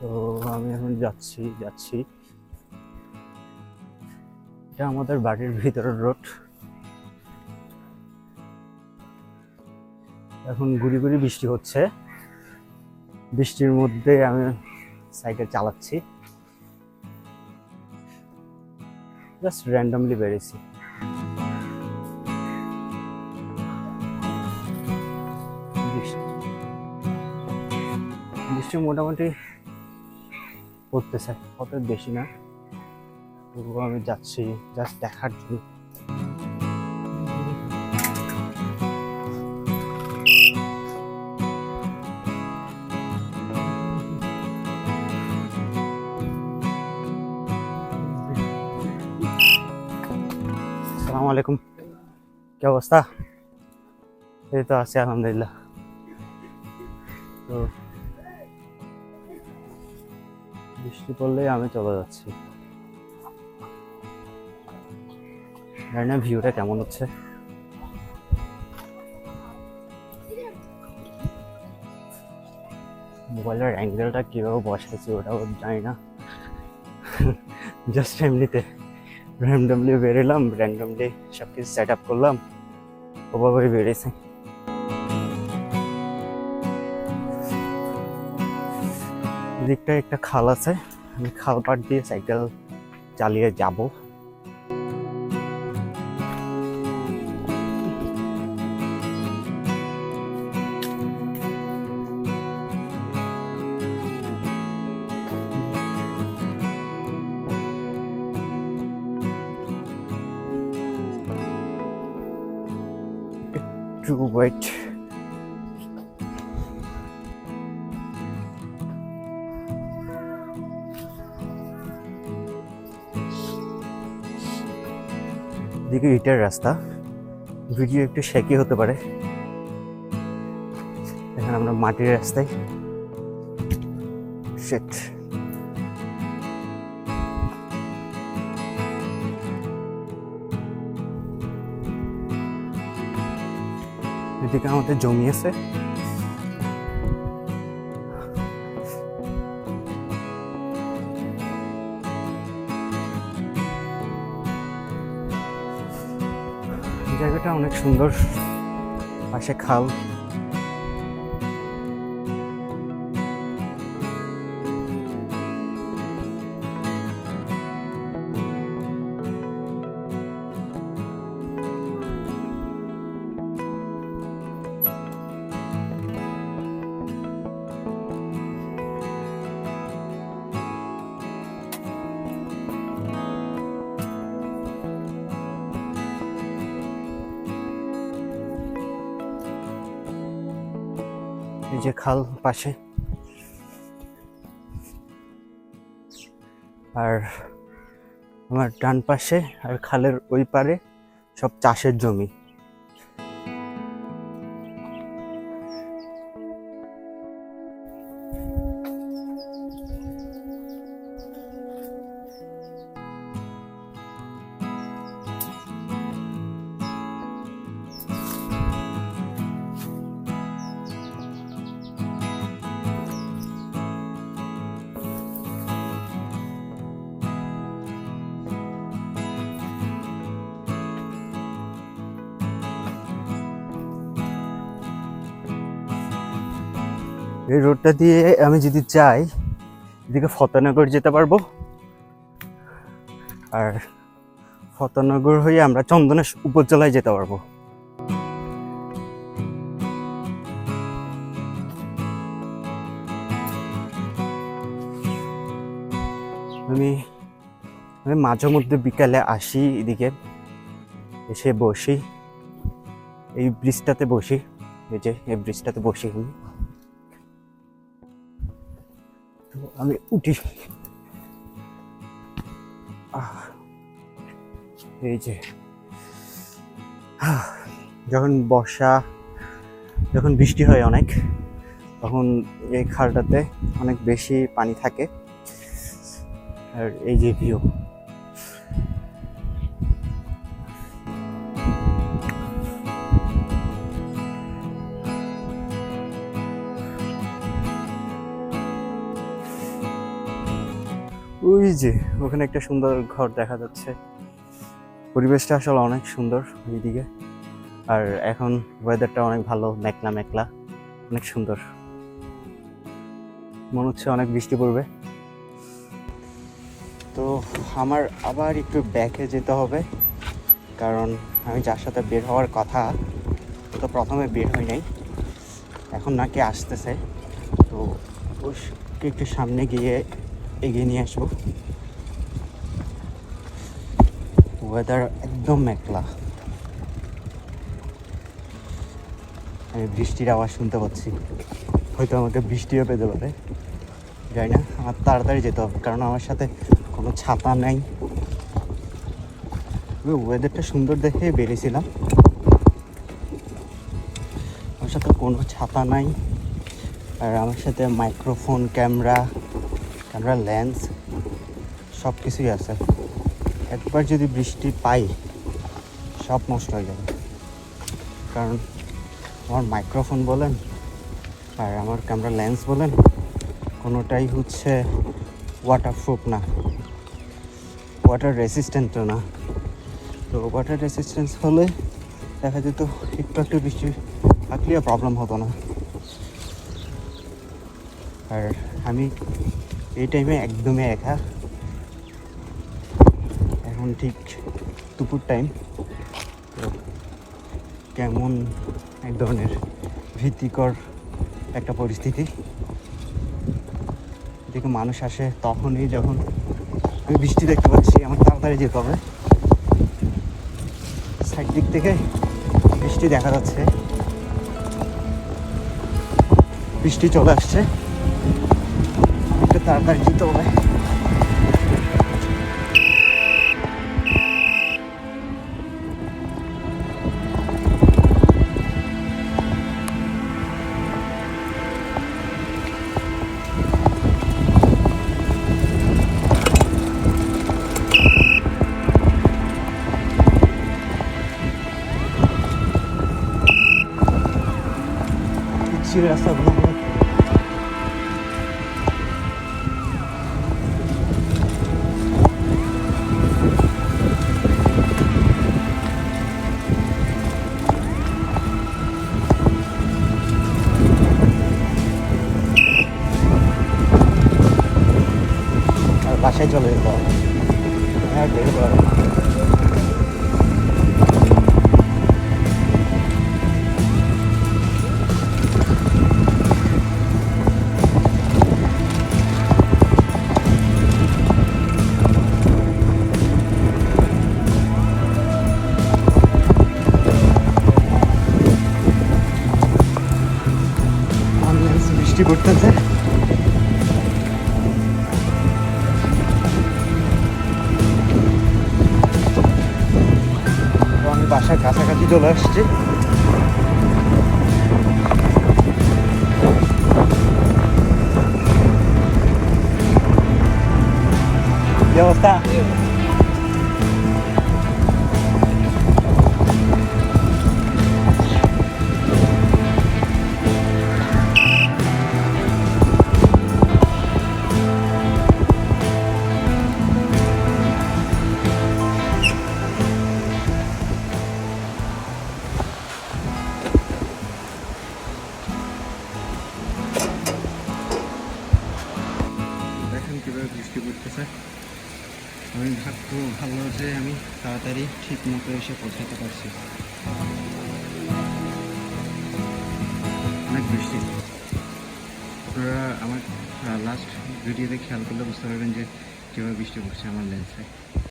তো আমি এখন যাচ্ছি যাচ্ছি। এটা আমাদের বাড়ির ভিতরের রোড। এখন গুড়ি গুড়ি বৃষ্টি হচ্ছে। বৃষ্টির মধ্যে আমি সাইকেল চালাচ্ছি। জাস্ট র্যান্ডামলি বেড়েছি বৃষ্টি মোটামুটি পড়তেছে অত বেশি না। আমি যাচ্ছি জাস্ট দেখার জন্য। আসসালামু আলাইকুম। কি অবস্থা? এই তো আছি, আলহামদুলিল্লাহ। তো বৃষ্টি পড়লেই আমি চলে যাচ্ছি। না ভিউটা কেমন হচ্ছে। মোবাইলের অ্যাঙ্গেলটা কীভাবে বসাইছি ওটাও জানি না। জাস্ট এমনিতে র্যান্ডমলি বেরোলাম র্যান্ডমলি সব কিছু সেট আপ করলাম ওভাবেই বেরিয়েছে। এদিকটায় একটা খাল আছে। আমি খাল পাড় দিয়ে সাইকেল চালিয়ে যাব। একটু ওয়েট দিকে ইটের রাস্তা। ভিডিও একটু শেকি হতে পারে। এখানে আমরা মাটির রাস্তায়। সেট এদিকে আমাদের জমি আছে। জায়গাটা অনেক সুন্দর। পাশে খাল। এই যে খাল পাশে। আর আমার ডান পাশে আর খালের ওই পারে সব চাষের জমি। এই রোডটা দিয়ে আমি যদি চাই এদিকে ফতেনগর যেতে পারব। আর ফতেনগর হয়ে আমরা চন্দনেশ উপজেলায় যেতে পারব। আমি আমি মাঝে মধ্যে বিকালে আসি এদিকে। এসে বসি। এই ব্রিজটাতে বসি। এই যে, এই ব্রিজটাতে বসি আমি। আমি উঠি। এই যে। যখন বর্ষা, যখন বৃষ্টি হয় অনেক, তখন এই খালটাতে অনেক বেশি পানি থাকে। আর এই যে ভিউ ওই যে, ওখানে একটা সুন্দর ঘর দেখা যাচ্ছে। পরিবেশটা আসলে অনেক সুন্দর এইদিকে আর এখন ওয়েদারটা অনেক ভালো, মেঘলা মেঘলা, অনেক সুন্দর। মনে হচ্ছে অনেক বৃষ্টি পড়বে। তো আমার আবার একটু ব্যাকে যেতে হবে, কারণ আমি যার সাথে বের হওয়ার কথা তো প্রথমে বের হই নাই। এখন নাকি আসতেছে। তো ওকে একটু সামনে গিয়ে এগিয়ে নিয়ে আসব। ওয়েদার একদম মেঘলা। আমি বৃষ্টির আওয়াজ শুনতে পাচ্ছি। হয়তো আমাকে বৃষ্টিও পেতে পারে। যাই না, আমার তাড়াতাড়ি যেতে হবে, কারণ আমার সাথে কোনো ছাতা নেই। ওয়েদারটা সুন্দর দেখে বেরিয়েছিলাম। আমার সাথে কোনো ছাতা নাই। আর আমার সাথে মাইক্রোফোন ক্যামেরা ক্যামেরা লেন্স, সব কিছুই আছে। একবার যদি বৃষ্টি পাই, সব নষ্ট হয়ে যাবে। কারণ আমার মাইক্রোফোন বলেন আর আমার ক্যামেরা লেন্স বলেন, কোনোটাই হচ্ছে ওয়াটারপ্রুফ না। ওয়াটার রেসিস্ট্যান্টও না। তো ওয়াটার রেসিস্ট্যান্স হলে দেখা যেত একটু একটু বৃষ্টি থাকলেও প্রবলেম হতো না। আর আমি এই টাইমে একদমই একা এখন ঠিক দুপুর টাইম কেমন এক ধরনের ভীতিকর একটা পরিস্থিতি। এদিকে মানুষ আসে তখনই যখন আমি বৃষ্টি দেখতে পাচ্ছি, আমার তাড়াতাড়ি যেতে হবে। সাইড দিক থেকে বৃষ্টি দেখা যাচ্ছে। বৃষ্টি চলে আসছে। একটু তাড়াতাড়ি যেতে হবে পিচ্ছিল বাসায় চলে যেতে। হবে হ্যাঁ বের করা যাবে বৃষ্টি পড়তেছে। বাসার কাছাকাছি চলে আসছি কি অবস্থা আমি ভাগ্য ভালো যে আমি তাড়াতাড়ি ঠিক মতো এসে পৌঁছাতে পারছি। অনেক বৃষ্টি। আপনারা আমার লাস্ট ভিডিওতে খেয়াল করলে বুঝতে পারবেন যে কীভাবে বৃষ্টি পড়ছে আমার লেন্সে